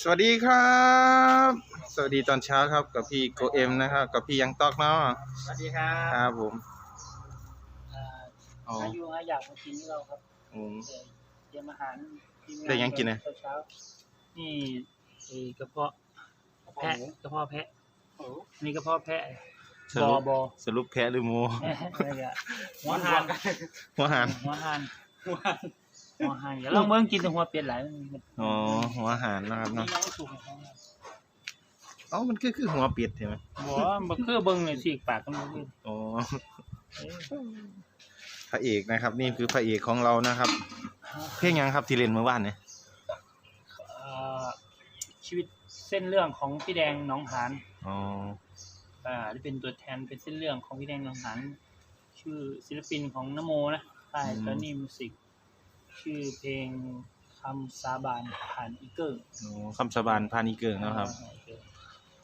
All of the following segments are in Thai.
สวัสดีครับ สวัสดีตอนเช้าครับกับพี่โกเอ็มนะครับกับพี่ยังตอกเนาะสวัสดีครับครับผมอ่าอ๋ออายุอาอยากมากินเราครับอืม เตรียมอาหารทีมงาได้ยังกินน่ะเช้าๆนี่ไอ้กระเพาะแพะกระเพาะแพะนี่กระเพาะแพะสบอรุปบอสรุปแพ้หรือหมู อะไรอะหัวหานหัวหานหัวหาน หัวหานอย่าลองเบิ่งกินแต่หัวเป็ดหลายมันมันอ๋อหัวหานนะครับมีเนาะน้องสุกของเขาเอ้ามันคือคือหัวเป็ดใช่ไหมบอกว่าบ่คือเบิ่งเลยสิปากมันบ่คืออ๋อเอ้ยพระเอกนะครับ นี่คือพระเอกของเรานะครับ เพลงยังครับที่เล่นเมื่อวานเนี่ยอ่าชีวิตเส้นเรื่องของพี่แดงหนองหานอ๋ออ่าที่เป็นตัวแทนเป็นเส้นเรื่องของพี่แดงหนองหานชื่อศิลปินของนโมนะค่ายตอนนี้มิวสิก ชื่อเพลงคำสาบานผ่านอีเกิลอ๋อคำสาบานพานิเกิงนะครับอ่าโอเค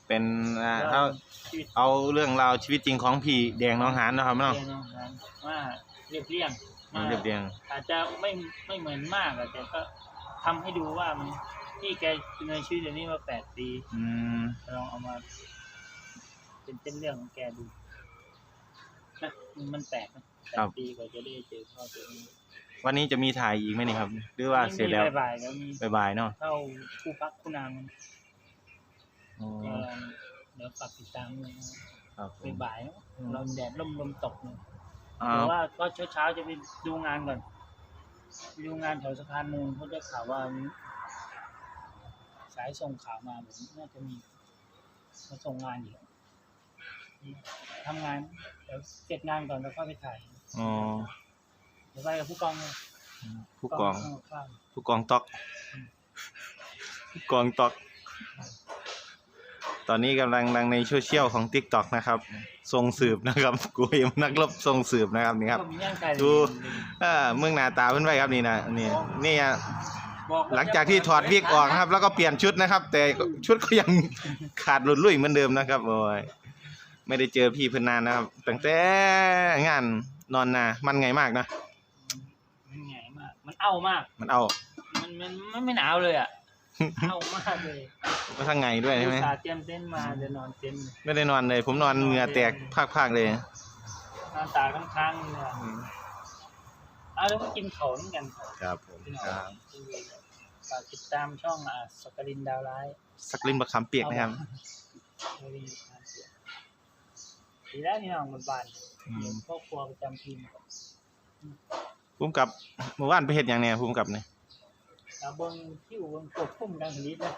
เป็นอ่าแล้วเอาชีวิตเอาเรื่องราวชีวิตจริงของพี่แดงน้องหานนะครับพี่เนาะแดงหนองหานว่าเรียบเรียงมาเรียบเรียงอาจจะไม่ไม่เหมือนมากอะแต่ก็ทำให้ดูว่ามันที่แกดำเนินชีวิตอย่างนี้มาแปดปีอืมลองเอามา เป็นเส้นเรื่องของแกดูนะมันแปลกนะแปดปีกว่าจะได้เจอพ่อตัวเอง วันนี้จะมีถ่ายอีกไหมนี่ครับ หรือว่าเสร็จแล้วมีบ่ายๆแล้วมีบายๆเนาะเข้าคู่พักคู่นางมันอ๋อก็ลองเดี๋ยวฝากติดตามเลยนะครับผม บ่ายๆเนอะลมแดดลมลมตกเนี่ยอ่าเพราะว่าก็เช้าเช้าๆจะไปดูงานก่อนไปดูงานแถวสะพานมูลเขาได้ข่าวว่าสายส่งข่าวมาผมน่าจะมีมาส่งงานอยู่ทำงานเดี๋ยวเสร็จงานก่อนแล้วก็ไปถ่าย อ๋อ เดี๋ยวไปกับผู้กองเลยผู้กองข้างผู้กองตอก ผู้กองตอก ตอนนี้กำลังดังในโซเชียลของ t ิ k t o k นะครับ ทรงสืบนะครับกูเอ็มนักรบทรงสืบนะครับนี่ครับก็มีย่างไก่ดูอ่าเมืองหนาตาเพิ่นไว้ครับนี่นะนี่นี่อะบอกหลังจากที่ถอดวิกออกนะครับ แล้วก็เปลี่ยนชุดนะครับ แต่ชุดก็ยังขาดหลุดลุ่ยเหมือนเดิมนะครับโอ้ยไม่ได้เจอพี่เพิ่นนานนะครับตั้งแต่งานนอนนามันไงมากนะมันใหญ่ มากมันเอามาก มันเอามันมันมันไม่หนาวเลยอะ เอามากเลยก็ทั้งไงด้วยใช่ไหมอุตส่าห์เตรียมเต็นท์มาจะนอนเต็นท์ไม่ได้นอนเลย ผมนอนเหงื่อแตกภาคๆเลยนอนตาข้างๆเลยอะเอาแล้วก็กินเขาเหมือนกันครับผมกินเขาฝากติดตามช่องอะสกรินดาวร้าย สักลิ้นบะคำเปียกนะครับสกรินดาวร้ายดีแล้วนี่น้องบนบ้านอืมครอบครัวประจำทีม พุ่มกับเมื่อวานไปเฮ็ดหยังเนี่ยพุ่มกับเนี่ยตาเบิ้งคิวเบิ้งควบคุมการผลิตนะ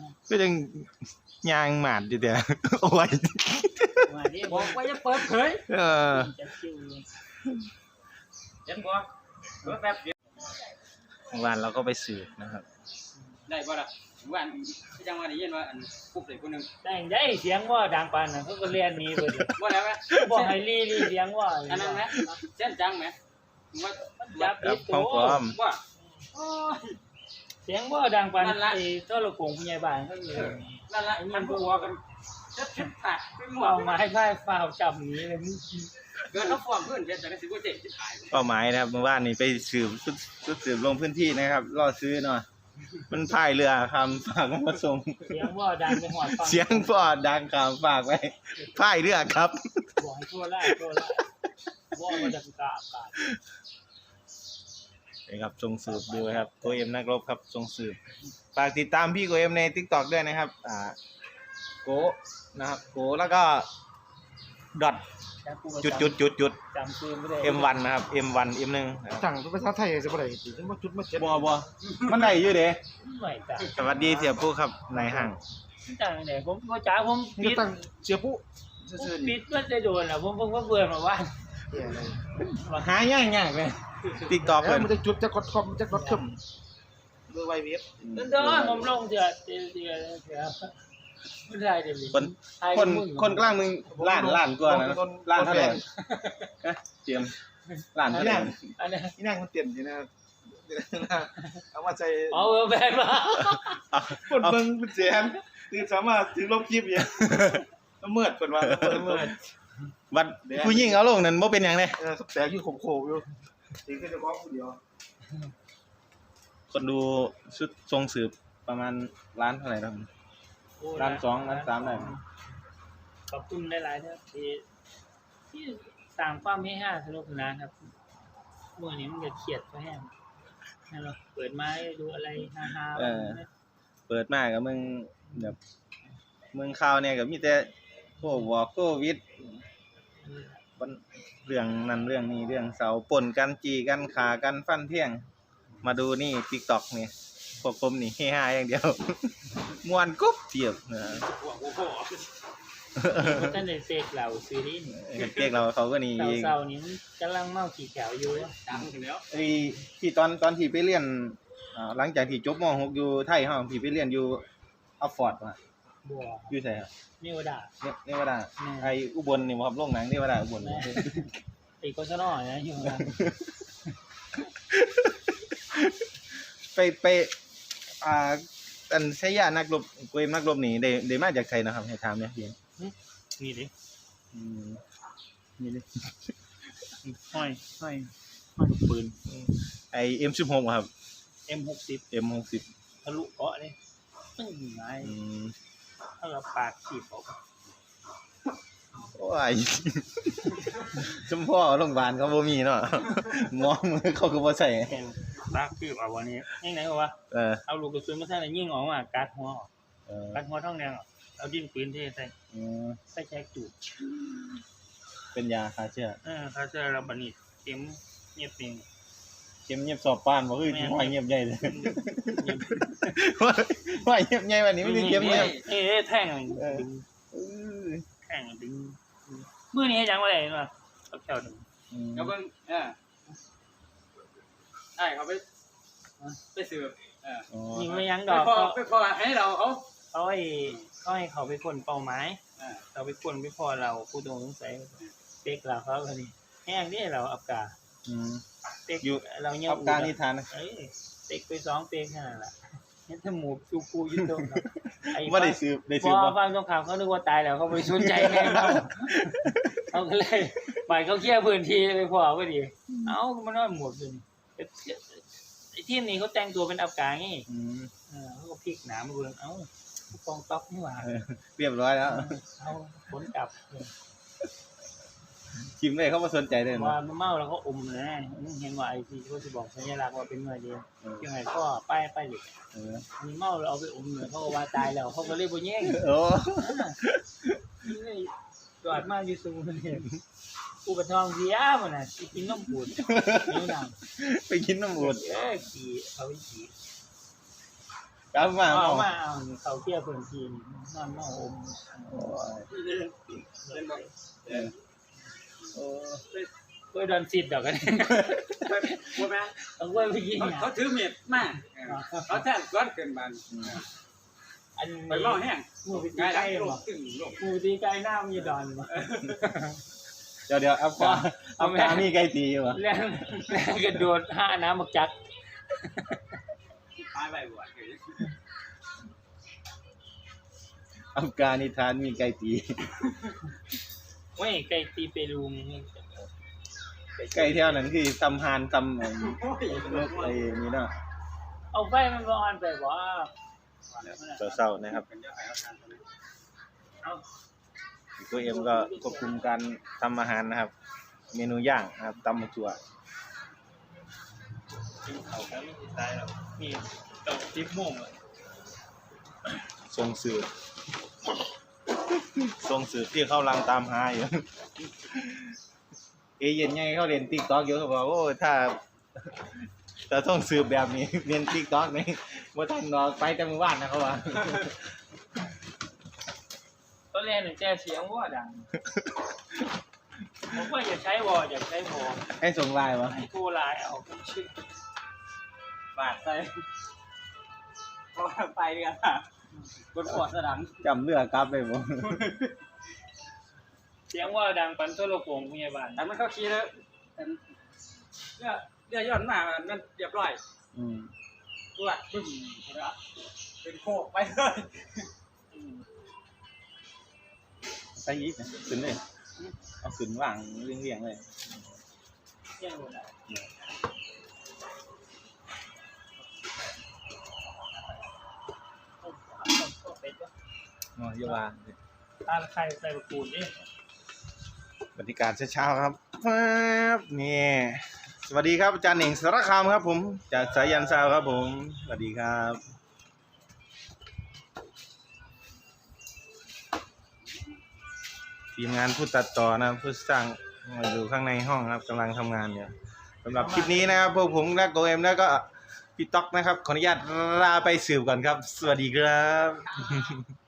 นะก็ยังยางหมาดอยู่แต่โอ้ยมาดิบอกว่าจะเปิดเผยเออจะคิวเลยเห็นบ่เพิ่แป๊บเดียวเมื่อวานเราก็ไปสืบนะครับ ได้บ่ล่ะว่าอันที่จังว่าได้ยินว่าอันปุ๊บเลยผู้หนึงแต่งได้เสียงว่าดังปานน่ะเขาก็เรียนหนี้ไปเลยบ่แล้วแม่บอกให้รีรีเสียงว่าอันนั้นแม่เส้นจังแม่ ว่ามันจับครัผิบดของปลอม ว่า โอ้ยเสียงว่าดังปานนั่นล่ะ ไอ้โทรโขงผู้ใหญ่บ้านเขาอยู่นั่นละมันบ่ว่ากันจะทิดขาดไปหมดเอาไม้พ่ฟ้าวจับหนี้เลยมึงเกินเขาฟ้องเพิ่อนเฮ็ดจังได๋สิบว่าเจ๊สิขายเป้าหมายนะครับเมื่อวานนี้ไปสืบชุดชุดสืบลงพื้นที่นะครับล่อซื้อหน่อยมันพายเรือคำฝากมาส่งเสียงว่าดังไปหอดฟังเสียงพอดังคำฝากไว้พายเรือครับ บอกให้ทั่วไล่ทั่วไล่ ว่ามาจากกาบกาบนี่ครับทรงสืบดูครับโกเอ็มนักรบครับทรงสืบฝากติดตามพี่โกเอ็มใน t ิ k t o k ด้วยนะครับ อ่าโกนะครับโกแล้วก็ดอทแต่กูก็จุดจุดจุดจุดจำชื่อไม่ได้ M1 นะครับ M1 M1 นะครับสั่งเป็นภาษาไทยจะบ่ได้ติมาจุดมาเจ็ดบัวบัวมันได้อยู่เด้ไม่จ้ะสวัสดีเสียผู้ครับนายห้างจังไหนผมก็จ้าผมนี่ปิก็ดตั้งเสียผู้ผมซื่อๆปินี่ดมันจะโดนอะผมผมก็เบื่อมาว่าเหี้ยอะไรหายากยากเลย TikTok แล้เพิ่วนมันจะจุดจะกดคอมจะกดคึมด้วยไวเว็บเดินเดินผมลงเถื่อเถื่อเถื่อเถื่อไม่ได้เดี๋ยวนี้คนคนคนกลางมึงล้านล้านกว่านะล้านเท่าไหร่ฮะเตรียมล้านเท่าไหร่อันนี้นี่นั่งมันเต็มอยู่นะเอามาใส่อ๋อเออแบนมาเอากดเบิ่งเป็นแสนคือสามารถถือลบคลิปอย่างละเมิดเพิ่นว่าละเมิด บัดผู้หญิงเอาลงนั่นบ่เป็นหยังเลยเออสักแต่อยู่โขกๆอยู่ถือแค่เฉพาะผู้เดียวคนดูชุดทรงสืบประมาณล้านเท่าไหร่ครับโอ้ล้านสองล้านสามได้ไหมขอบคุณหลายๆนะครับที่ที่สร้างความเฮฮาสนุกสนานครับเมื่อนี้มันจะเครียดก็แห้งนั่นหรอเปิดไม้ดูอะไรฮาๆเออ เปิดมากับมึงแบบเมืองข่าวเนี่ยก็มีแต่โควอโควิด มันเรื่องนั้นเรื่องนี้เรื่องเสาป่นกันจีกันขากันฟันเที่ยง มาดูนี่ TikTok นี่พวกผมนี่เฮฮาอย่างเดียวม่วนกุ๊บเทียบนะหัวโอ้โหท่านได้เสกเหล่าซีรีส์นี่เรียกเราเขาก็นี่เศร้าๆนี่มันกำลังเมาขี่แขวอยู่ดังถึงแล้วไอ้ที่ตอนตอนที่ไปเรียนอ่าหลังจากที่จบม .6 อยู่ไทยเฮาที่ไปเรียนอยู่ออฟฟอร์ดว่ะ บัวอยู่ไสครับนิวดา เนี่ยเนวดาอืม ไออุบลนี่บ่ครับโรงหนังเนวดาอุบลแม่ตีโกศนอนะอยู่นะไปไปอ่าอันใช้ยานักรบเกวมนักรบนี่ได้ได้มาจากไสนะครับให้ถามเนี่ยพี่นี่ดิอืมนี่ดิห้อยห้อยห้อยลูกปืน ไอ M16 บ่ครับ M60 M60 ทะลุเกาะเลยตึ้งไงอืม ถ้าเราปาดขีดออกโอ้ยสมพ่อโรงพยาบาลเขาบ่มีเนาะหมอมือเขาก็บ่ใส่แทงปากขีดเอาวันนี้ยังไงวะเออเอาลูกกระสุนมาใส่ในยิงออกมากัดหัวออกเออกัดหัวท้องแดงออกเอาดินปืนเทใส่อืมใส่แช็กจูดเป็นยาฆ่าเชื้อเออเขาจะระบาดนิดเข็มเงียบเอง เข็มเงียบสอบปานบ่คือแม่น ห้อยเงียบใหญ่เลยเงียบห้อยเงียบใหญ่วันนี้ไม่ได้เข็มเงียบเอ้ยแท่งเออดึงเออแท่งดึงมื้อนี้ยังบ่ได้เนาะเอาแถวดึงอืมแล้วเบิ่งเออใช่เขาไปไปสืบเอออ๋อยิงไม่ยั้งไปดอกพอเขาไปพอให้เราเขาเขาให้เขาให้เขาไปคนเป้าหมายเออเราไปคนไปพอเราผู้ต้องสงสัยเต็กเราเขาคนนี้แห้งนี่เราอับกาอืม เต็กอยู่ เราเงี้ยอับการนิทานนะเอ้ยเต็กไปสองเต็กแค่นั้นแหละเห็นจมูกจูกูอยืนตรงนั้นไอ้บ่ได้ซื้อได้พซื้ออบ่ฟังตรงข่าวเขานึกว่าตายแล้วเขาไปสนใจแม่งเราเขาก็เลยไปเขาเคลียร์พื้นที่ไปพอพอดีเอ้ามันนอนหมดเลยไอ้ทีมนี้เขาแต่งตัวเป็นอับกาไงอืมเออเขาก็พลิกหนามเบืองเอ้าผู้กองต๊อกนี่หว่าเออเรียบร้อยแล้วเอาผลกลับ ชิมเลยเขาบ่สนใจเลยว่าเนาะมันเมาแล้วเขาอมเลยนะมึงเห็นว่าไอ้ที่เขาจะบอกสัญลักษณ์ว่าเป็นเมื่อเดียวเออยังไงก็ป้ายป้ายเหล็กเอออันนี้เมาแล้วเอาไปอมเลยเขาก็ว่าตายแล้วเขาก็เลยบ่แย่งโอ้นี่จอดมาอยู่สูงเลยกูกระทองเสียมันน่ะสิกินน้ำปูดนิ้วหนังไปกินน้ำอูดเอ้ยขี่เอาไปขี่กลับมาเอาเอามาเอาเขาเที่ยวเพิ่นทีนนอนเมาอมโอ้ย เป็นบ่เออโอ้เพื่อโดนสิทธิ์ดอกกันไปบ่แม่นต้องไว้ไปยิงเขาอะเขาถือมีดมาเออเขาแท้ก้อนเกินบานอืมอันไปเมาแห้งมูไปตีง่ายใกแล้ล้วลบ่งตึงลงมูตีใกล้หน้ามีดอนบ่เดี๋ยวเดี๋ยวอับกาเอาอับแม่กามีไก่ตีอยู่วะแรงแรงกระโดดห้าน้ำบักจักตายไปบ่อับกานิทานมีไก่ตี เว้ยไก่ตีเปรูมไก่เที่ยวนั้นคือตำฮานตำไอ้โอ้ยเลิกไอ้นี่เนาะเอาไฟมันร้อนไปบ่เศร้าๆนะครับเป็นเจ้าไอ้เอาทานตัวนี้เอาตัวเอ็มก็ควบคุมการทำอาหารนะครับ เมนูย่างนะครับตำมะจั่วกินเขาก็ไม่ติดตายหรอกนี่เจ้าทิพโมงอะทรงสืบ ทรงสืบที่เขาลังตามหาอยู่เอเย็นไงเขาเรียนติ๊กต็อกเยอะเขาบอกโอ้ถ้าถ้าต้องสืบแบบนี้เรียนติ๊กต็อกนี่ว่าท่านนอนไปแต่มือว่านนะเขาว่าตอนแรกหนูแจ้เสียงว่าดังผมว่าอย่าใช้วออย่าใช้วอให้ส่งไลน์วะให้โทรไลน์เอาชื่อบาดใส่พอไปเดือนอะ บนขวดสดังจำเลือกกลับไปบ่เสียงว่าดังปันโทรโขงพยาบาลแต่มันเข้าขี้แล้วเรือเรือย้อนมามันเรียบร้อยอืมตัวปึ้งเป็นโคกไปเลยอืมใส่ยีกนะขึ้นเลยเอาขึ้นว่างเรียงๆเลยเสียงว่าดังเป็ อ๋อเยาวาถ้าใครใส่บะกูดดิบรรยากาศเช้าๆครับครับนี่สวัสดีครับอาจารย์เหน่งสารคามครับ ผมจากสายันซาวครับ ผมสวัสดีครับทีมงานผู้ตัดต่อนะผู้สร้างมาอยู่ข้างในห้องครับกำลังทำงานอยู่สำหรับคลิปนี้นะครับพวกผมและโกเอ็มแล้วก็พี่ต๊อกนะครับ ขออนุญาตลาไปสืบก่อนครับ สวัสดีครับ